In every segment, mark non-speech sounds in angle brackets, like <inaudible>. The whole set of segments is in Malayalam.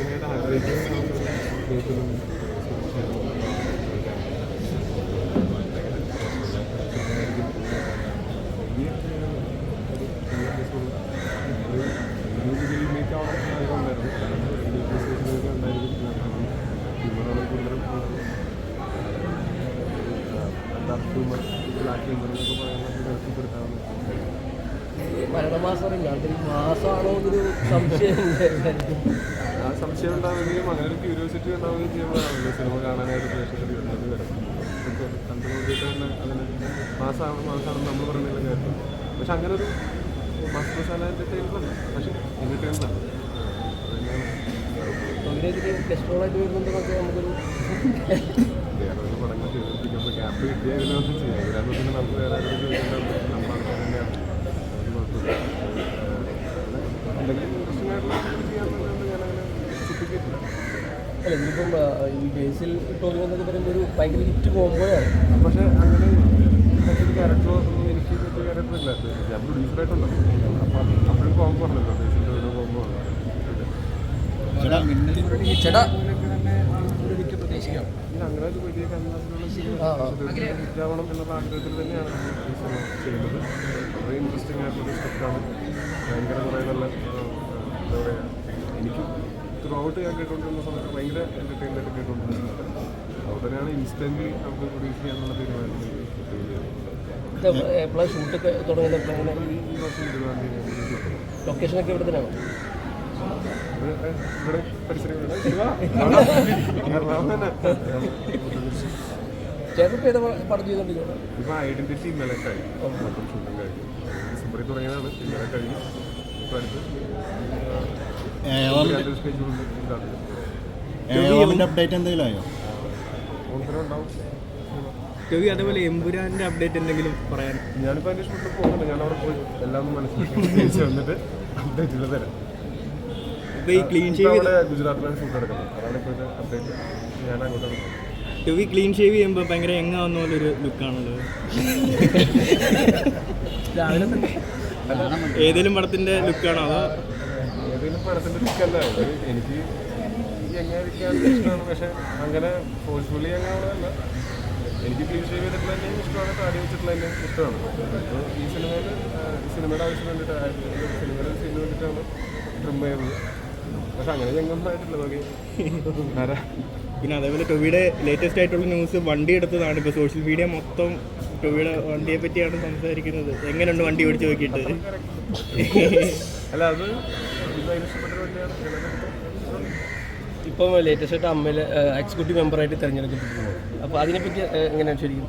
ചെയ്യാനായിട്ട് ആഗ്രഹിക്കുന്ന ദൈവത്തിനും ബ്ലാക്ക് ഹ്യൂമർ എന്നൊക്കെ പറയുന്നത് നിർത്തിപ്പെടുത്താവുന്ന മരണമാസം അറിയില്ല. അതിൽ മാസമാണോ എന്നൊരു സംശയം സംശയം ഉണ്ടാവുകയും അങ്ങനെ ഒരു ക്യൂരിയോസിറ്റി ഉണ്ടാവുകയും ചെയ്യുമ്പോഴാണല്ലോ സിനിമ കാണാനായിട്ട് പ്രേക്ഷകർ വരുന്നത് വരും. കണ്ടു നോക്കിയിട്ട് തന്നെ അതിന് മാസമാണ് മാസമാണ് നമ്മൾ പറയുന്നില്ല കേട്ടോ പക്ഷെ അങ്ങനെ ഒരു മാസമസാല എന്റർടൈൻമെന്റ് പക്ഷെ എന്റർടൈൻമെന്റ് ആണ് അതിനെതിരെ കൊളസ്ട്രോളായിട്ട് വരുന്നുണ്ടെന്നൊക്കെ നമുക്കൊരു വേറെ ഒരു പടങ്ങൾ ചെയ്തിരിക്കുമ്പോൾ ഗ്യാപ്പ് കിട്ടിയ ഇതിനൊന്നും ചെയ്യാം. ഇതിനകത്ത് പിന്നെ നമുക്ക് വേറെ നമ്മൾ തന്നെയാണ് അത് കുഴപ്പമില്ല എന്തെങ്കിലും ഇൻട്രസ്റ്റിംഗ് ആയിട്ടുള്ള ചെയ്യാമെന്നുള്ളത് ഞാനങ്ങനെ ചിന്തിക്കില്ല അല്ല ഇതിപ്പം ഈ ബേസിൽ ടോമിയോ എന്നൊക്കെ പറയുമ്പോൾ ഒരു ഭയങ്കര ഹിറ്റ് പോകുമ്പോഴാണ് പക്ഷേ അങ്ങനെ മറ്റൊരു ക്യാരക്ടറോ ഒന്നും എനിക്ക് മറ്റൊരു ക്യാരക്ടർ ഇല്ല. ഞാൻ പ്രൊഡ്യൂസറായിട്ടുണ്ടോ അപ്പം അപ്പോഴും കോമ്പോ ആണല്ലോ ബേസിന്റെ ഒരു കോമ്പോ ആണ്. ചേട്ടാ അങ്ങനെ ഒരു വലിയ കന്നാസിനുള്ള ആ, ആ. ഹിറ്റാവണം എന്നുള്ള ആഗ്രഹത്തിൽ തന്നെയാണ് ചെയ്യുന്നത്. വളരെ ഇൻട്രസ്റ്റിംഗ് ആയിട്ടുള്ള സ്ക്രിപ്റ്റാണ് ഭയങ്കര കുറേ നല്ല എന്താ പറയുക എനിക്ക് ത്രൂ ഔട്ട് ഞാൻ കേട്ടുകൊണ്ടിരുന്ന സമയത്ത് ഭയങ്കര എന്റർടൈൻമെന്റ് കേട്ടുകൊണ്ടിരുന്നത് അപ്പോൾ തന്നെയാണ് ഇൻസ്റ്റന്റ്ലി നമുക്ക് പ്രൊഡ്യൂസ് ചെയ്യാനുള്ള തീരുമാനം എത്തുകയും എപ്പോഴാണ് ഷൂട്ടൊക്കെ തുടങ്ങുന്നത് എപ്പോഴാണ് ഈ ഈ വർഷം ഇരുപതാം തീയതി ലൊക്കേഷനൊക്കെ ഇവിടെ തന്നെയാണോ? ഇവിടെ പരിസരങ്ങളിൽ എറണാകുളം തന്നെ ചേട്ടൻ ഏതാ പടം ചെയ്തുകൊണ്ടിരിക്കുന്നത് ഇപ്പൊ ഐഡന്റിറ്റി ഇന്നലെ കഴിഞ്ഞു. മൊത്തം ഷൂട്ടിംഗ് കഴിഞ്ഞു. ഡിസംബറിൽ തുടങ്ങിയതാണ്. ഇന്നലെ കഴിഞ്ഞു. ഇപ്പൊ അടുത്ത് അപ്ഡേറ്റ് എന്തെങ്കിലും ആയോ? രവി അതേപോലെ എമ്പുരാന്റെ അപ്ഡേറ്റ് എന്തെങ്കിലും പറയാൻ. ഞാനിപ്പോൾ അന്വേഷണത്തിൽ പോകുന്നുണ്ട് ഞാൻ അവിടെ പോയി എല്ലാം മനസ്സിലാക്കി. വന്നിട്ട് അപ്ഡേറ്റ് തരാം. ക്ലീൻ ഷേവ് ഗുജറാത്തിലാണ് ഷൂട്ട് എടുക്കുന്നത് അതാണ് ഇപ്പോഴത്തെ അപ്ഡേറ്റ് ഞാൻ അങ്ങോട്ടാണ് പോകുന്നത്. രവി ക്ലീൻ ഷേവ് ചെയ്യുമ്പോൾ ഭയങ്കര എങ്ങാവുന്ന പോലെ ഒരു ലുക്കാണല്ലോ <laughs> ഏതെങ്കിലും പടത്തിന്റെ ലുക്കാണോ അതോ പടത്തിന്റെ ലുക്കല്ല എനിക്ക് ഈ എങ്ങാതിരിക്കാൻ ഇഷ്ടമാണ്. പക്ഷെ അങ്ങനെ ഫോഴ്സ്ഫുള്ളി അങ്ങനെയുള്ളതല്ല എനിക്ക് ക്ലീൻ ചെയ്തിട്ടുള്ള തന്നെയും ഇഷ്ടമാണ്. താടി വെച്ചിട്ടുള്ള തന്നെയും ഇഷ്ടമാണ്. ഈ സിനിമയിൽ സിനിമയുടെ ആവശ്യം വേണ്ടിയിട്ട് സിനിമയുടെ സീന് വേണ്ടിയിട്ടാണ് ട്രിം ചെയ്തത്. പക്ഷെ അങ്ങനെ ചെങ്ങൊന്നായിട്ടില്ല നോക്കി പിന്നെ അതേപോലെ ടൊവിയുടെ ലേറ്റസ്റ്റ് ആയിട്ടുള്ള ന്യൂസ് വണ്ടി എടുത്തതാണ്. ഇപ്പോൾ സോഷ്യൽ മീഡിയ മൊത്തം ടൊവിയുടെ വണ്ടിയെ പറ്റിയാണ് സംസാരിക്കുന്നത്? എങ്ങനെയുണ്ട് വണ്ടി ഓടിച്ചു നോക്കിയിട്ട്? അല്ല അത് ഇപ്പം ലേറ്റസ്റ്റ് ആയിട്ട് അമ്മയിൽ എക്സിക്യൂട്ടീവ് മെമ്പറായിട്ട് തിരഞ്ഞെടുക്കപ്പെട്ടിരുന്നു. അപ്പോൾ അതിനെപ്പറ്റി എങ്ങനെയാണ് ശരിക്കും?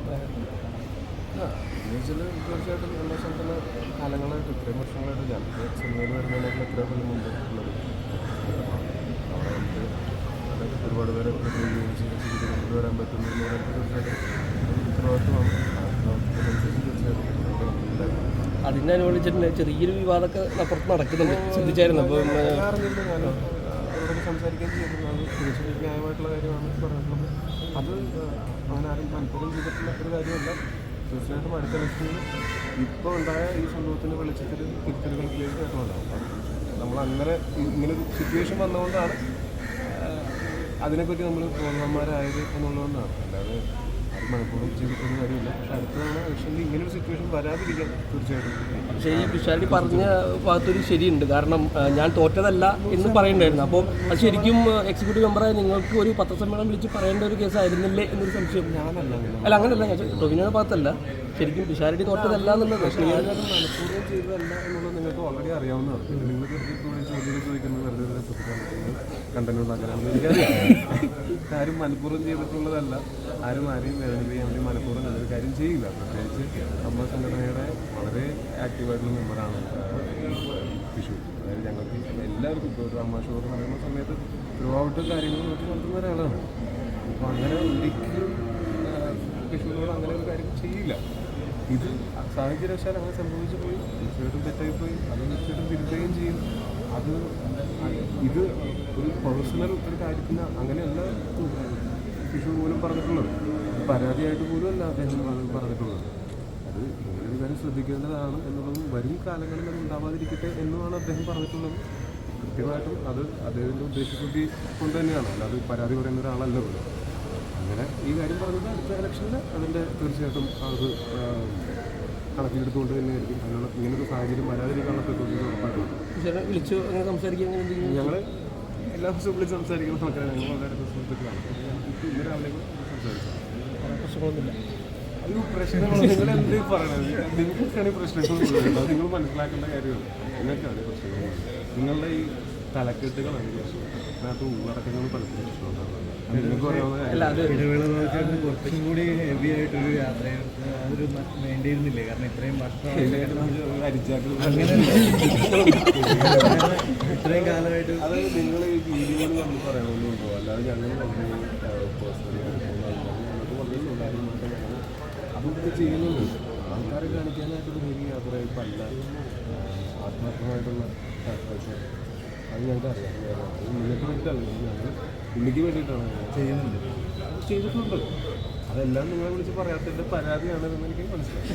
തീർച്ചയായിട്ടും എല്ലാ സ്ഥലത്തുള്ള കാലങ്ങളായിട്ട് ഇത്രയും വർഷങ്ങളായിട്ട് ഞാൻ സിനിമയിൽ വരുന്നതിനേക്കാൾ എത്രയോ കൊല്ലം മുമ്പ് ഉള്ളത്. അവിടെ നമുക്ക് ഒരുപാട് പേരെ വരാൻ പറ്റുന്നു തീർച്ചയായിട്ടും ഉത്തരവാദിത്വമാണ് ആ ഉത്തരവാദിത്വത്തിനനുസരിച്ച് തീർച്ചയായിട്ടും നമുക്ക് ഉണ്ടായിരുന്നു അതിനനുസരിച്ചിട്ട് ചെറിയൊരു വിവാദമൊക്കെ അപ്പുറത്ത് നടക്കുന്നുണ്ട്. ശ്രദ്ധിച്ചായിരുന്നു അപ്പം തീർച്ചയായും ന്യായമായിട്ടുള്ള കാര്യമാണ് പറഞ്ഞിട്ടുള്ളത്. അത് അങ്ങനെ ആരും മനഃപൂർവം ചെയ്തിട്ടുള്ള ഒരു കാര്യമല്ല തീർച്ചയായിട്ടും അടുത്ത ഇലക്ഷനിൽ ഇപ്പോൾ ഉണ്ടായ ഈ സംഭവത്തിന്റെ വെളിച്ചത്തിൽ തിരുത്തലുകൾ ക്ലിയർ ഉണ്ടാവും. നമ്മൾ അങ്ങനെ ഇങ്ങനെ സിറ്റുവേഷൻ വന്നുകൊണ്ടാണ് അതിനെപ്പറ്റി നമ്മൾ ബോധവാന്മാരായത് എന്നുള്ളതുകൊണ്ടാണ്. അല്ലാതെ അത് മനഃപൂർവം ചെയ്തിട്ടൊന്നും കാര്യമില്ല. പക്ഷെ അടുത്ത ഇലക്ഷനിൽ ഇങ്ങനെ ഒരു സിറ്റുവേഷൻ വരാതിരിക്കാൻ തീർച്ചയായിട്ടും. ഈ വിശാലി പറഞ്ഞ ഭാഗത്തൊരു ശരിയുണ്ട്. കാരണം ഞാൻ തോറ്റതല്ല എന്ന് പറയണ്ടായിരുന്നു അപ്പോൾ അത് ശരിക്കും എക്സിക്യൂട്ടീവ് മെമ്പറായ നിങ്ങൾക്ക് ഒരു പത്രസമ്മേളനം വിളിച്ച് പറയേണ്ട ഒരു കേസ് കേസായിരുന്നില്ലേ എന്നൊരു സംശയം. ഞാനല്ല അല്ല അങ്ങനെയല്ല ഞാൻ ടൊവിനോയുടെ ഭാഗത്തല്ല. ശരിക്കും വിശാലിറ്റി തോറ്റതല്ല എന്നുള്ളത്. മനഃപൂർവം ചെയ്തതല്ല എന്നുള്ളത് നിങ്ങൾക്ക് ഓൾറെഡി അറിയാവുന്നതാണ്. നിങ്ങൾക്ക് ചോദ്യം ചോദിക്കുന്നത് വെറുതെ കണ്ടന്റ് എനിക്കറിയാം ആരും മനഃപൂർവം ചെയ്തിട്ടുള്ളതല്ല. ആരും ആരെയും വേദനിപ്പിക്കാൻ വേണ്ടി മനഃപൂർവം നല്ലൊരു കാര്യം ചെയ്യില്ല. പ്രത്യേകിച്ച് നമ്മുടെ സംഘടനയുടെ വളരെ ആക്റ്റീവായിട്ടുള്ള മെമ്പറാണ് വിഷു അതായത് ഞങ്ങൾക്ക് എല്ലാവർക്കും ഇപ്പോൾ ഒരു എന്ന് പറയുന്ന സമയത്ത് ത്രൂഔട്ട് കാര്യങ്ങൾ നോക്കി നടത്തുന്ന ഒരാളാണ്. അപ്പോൾ അങ്ങനെ ഒരിക്കലും വിഷുവിനോട് അങ്ങനെ ഒരു കാര്യം ചെയ്യില്ല. ഇത് സാഹചര്യവശാൽ അങ്ങനെ സംഭവിച്ചു പോയി തീർച്ചയായിട്ടും തെറ്റായി പോയി അത് തീർച്ചയായിട്ടും തിരുത്തുകയും ചെയ്യും. അത് ഇത് ഒരു പേഴ്സണൽ ഒരു കാര്യത്തിന് അങ്ങനെയല്ല ശിശു പോലും പറഞ്ഞിട്ടുള്ളത്. പരാതിയായിട്ട് പോലും അല്ല അദ്ദേഹം പറഞ്ഞിട്ടുള്ളത്. അത് ഇങ്ങനൊരു കാര്യം ശ്രദ്ധിക്കേണ്ടതാണ് എന്നുള്ളത് വരും കാലങ്ങളിൽ അത് ഉണ്ടാവാതിരിക്കട്ടെ എന്നുമാണ് അദ്ദേഹം പറഞ്ഞിട്ടുള്ളത്. കൃത്യമായിട്ടും അത് അദ്ദേഹത്തിന്റെ ഉദ്ദേശശുദ്ധി കൊണ്ട് തന്നെയാണ്. അല്ലാതെ പരാതി പറയുന്ന ഒരാളല്ല അങ്ങനെ ഈ കാര്യം പറഞ്ഞത് അടുത്ത ഇലക്ഷനിൽ അതിന്റെ തീർച്ചയായിട്ടും അത് ആ, തന്നെ ആയിരിക്കും അതിനുള്ള ഇങ്ങനത്തെ സാഹചര്യം വരാതിരിക്കാനുള്ള പ്രിക്കോഷൻസ് ഉറപ്പായിട്ടുണ്ട് വിളിച്ചു അങ്ങനെ സംസാരിക്കാൻ ഞങ്ങൾ എല്ലാ ദിവസവും വിളിച്ച് സംസാരിക്കുന്ന ആൾക്കാരാണ്. ഞങ്ങൾ വളരെ സുഹൃത്തുക്കളാണ്. ഇപ്പോൾ ഇന്ന് രാവിലെ കൂടെ സംസാരിച്ചു പ്രശ്നങ്ങളൊന്നുമില്ല. പ്രശ്നങ്ങൾ നിങ്ങൾ എന്ത് പറയണത്? നിങ്ങൾക്കാണ് പ്രശ്നങ്ങൾ. നിങ്ങൾ മനസ്സിലാക്കേണ്ട കാര്യമാണ്. നിങ്ങൾക്കാണ് ഈ പ്രശ്നങ്ങൾ നിങ്ങളുടെ ഈ കുറച്ചും കൂടി ഹെവി ആയിട്ടൊരു യാത്രയായിരുന്നു അതൊരു വേണ്ടിയിരുന്നില്ലേ കാരണം ഇത്രയും വർഷം ഇത്രയും കാലമായിട്ട് ഈ അതൊക്കെ ചെയ്യുന്നുണ്ട് ആൾക്കാരെ കാണിക്കാനായിട്ടൊരു ഹെവി യാത്ര ഇപ്പം അല്ല ആത്മാർത്ഥമായിട്ടുള്ള അത് ഞങ്ങൾക്ക് അറിയാം നിങ്ങൾക്ക് വേണ്ടിയിട്ടാണ് ഞങ്ങൾ പുള്ളിക്ക് വേണ്ടിയിട്ടാണ് ചെയ്യുന്നുണ്ട്. ചെയ്തിട്ടുണ്ട്. അതെല്ലാം നിങ്ങളെ വിളിച്ച് പറയാത്തതിന്റെ പരാതിയാണ് എന്ന് എനിക്ക് മനസ്സിലായി.